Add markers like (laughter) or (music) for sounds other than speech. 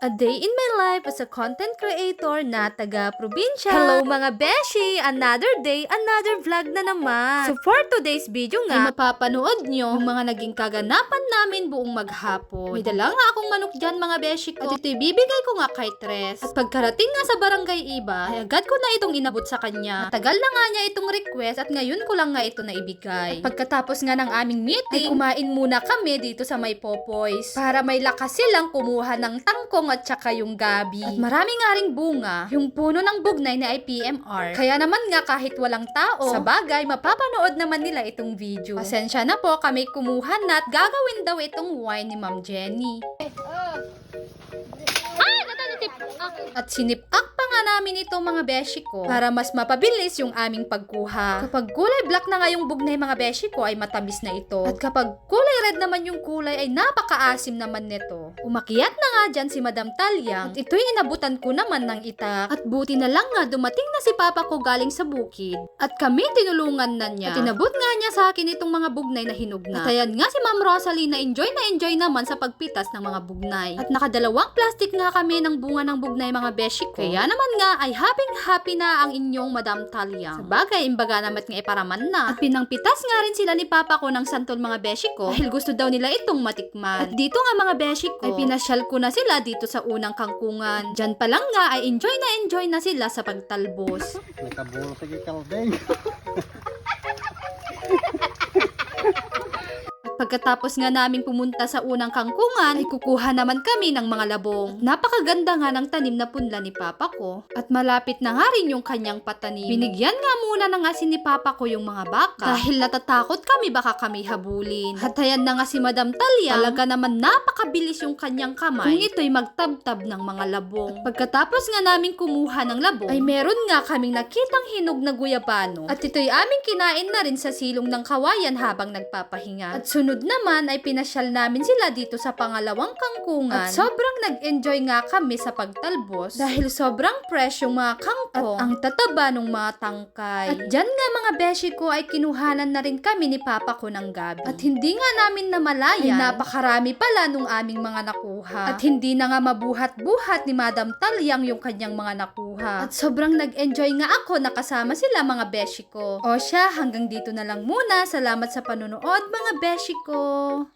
A day in my life as a content creator na taga-probinsya. Hello mga beshi! Another day, another vlog na naman. So for today's video nga, ay mapapanood nyo ang mga naging kaganapan namin buong maghapon. May dala nga akong manok dyan mga beshi ko. At ito'y bibigay ko nga kay Tres. At pagkarating nga sa barangay iba, ay agad ko na itong inabot sa kanya. Matagal na nga niya itong request at ngayon ko lang nga ito naibigay. At pagkatapos nga ng aming meeting, ay kumain muna kami dito sa may Popoys. Para may lakas silang kumuha ng tangkong at saka yung gabi. At marami nga ring bunga. Yung puno ng bugnay na ay PMR. Kaya naman nga kahit walang tao, sa bagay, mapapanood naman nila itong video. Pasensya na po, kami kumuha na at gagawin daw itong wine ni Ma'am Jenny. At sinipak pa nga namin ito mga beshi ko para mas mapabilis yung aming pagkuha. Kapag kulay black na nga yung bugnay mga beshi ko ay matamis na ito. At kapag kulay red naman yung kulay ay napakaasim naman nito. Umakyat na nga dyan si Madam Talyang at ito'y inabutan ko naman ng itak. At buti na lang nga dumating na si Papa ko galing sa bukid. At kami tinulungan na niya. At inabot nga niya sa akin itong mga bugnay na hinug na. At ayan nga si Ma'am Rosalie na enjoy na enjoy naman sa pagpitas ng mga bugnay. At nakadalawang plastic nga kami ng bunga ng bugnay mga beshi ko. Kaya naman nga ay happy happy na ang inyong Madam Talia. Sa bagay, imbaga namat nga iparaman na. At pinangpitas nga rin sila ni Papa ko ng santol mga beshi ko dahil gusto daw nila itong matikman. At dito nga mga beshi ko, ay pinasyal ko na sila dito sa unang kangkungan. Diyan pa lang nga ay enjoy na enjoy na sila sa pagtalbos. Nakaburo sa gikalday. (laughs) pagkatapos nga namin pumunta sa unang kangkungan, ay kukuha naman kami ng mga labong. Napakaganda nga ng tanim na punla ni Papa ko. At malapit na nga rin yung kanyang patanim. Binigyan nga muna ng asin ni Papa ko yung mga baka. Dahil natatakot kami baka kami habulin. At ayan na nga si Madam Talia, talaga naman napakabilis yung kanyang kamay. Kung ito'y magtabtab ng mga labong. At pagkatapos nga namin kumuha ng labong, ay meron nga kaming nakitang hinog na guyabano. At ito'y aming kinain na rin sa silong ng kawayan habang nagpapahinga. At sunod naman ay pinasyal namin sila dito sa pangalawang kangkungan. At sobrang nag-enjoy nga kami sa pagtalbos dahil sobrang fresh yung mga kangkong at ang tataba ng mga tangkay. At dyan nga mga beshi ko ay kinuhanan na rin kami ni Papa ko ng gabi. At hindi nga namin namalayan ay napakarami pala nung aming mga nakuha. At hindi na nga mabuhat-buhat ni Madam Talyang yung kanyang mga nakuha. At sobrang nag-enjoy nga ako nakasama sila mga beshi ko. O siya, hanggang dito na lang muna. Salamat sa panunood mga beshi ko. Michael.